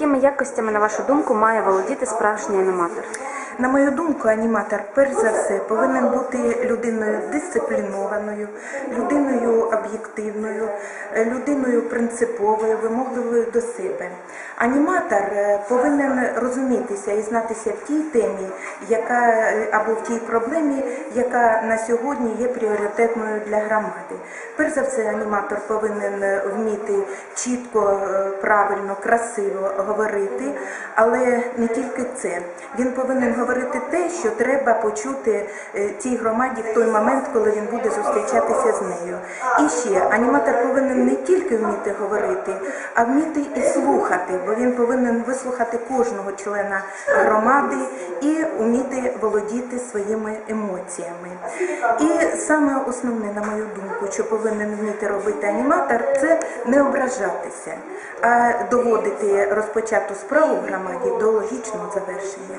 Якими якостями, на вашу думку, має володіти справжній аніматор? На мою думку, аніматор перш за все повинен бути людиною дисциплінованою, людиною об'єктивною, е, людиною принциповою, вимогливою до себе. Аніматор е, повинен розумітися і знатися в тій темі, яка е, або в тій проблемі, яка на сьогодні є пріоритетною для громади. Перш за все, аніматор повинен вміти чітко, правильно, красиво говорити, але не тільки це. Він повинен говорити те, що треба почути е, тій громаді в той момент, коли він буде зустрічатися з нею. І ще аніматор повинен не тільки вміти говорити, а вміти і слухати, бо він повинен вислухати кожного члена громади і вміти володіти своїми емоціями. І саме основне, на мою думку, що повинен вміти робити аніматор, це не ображатися, а доводити розпочату справу в громаді до логічного завершення.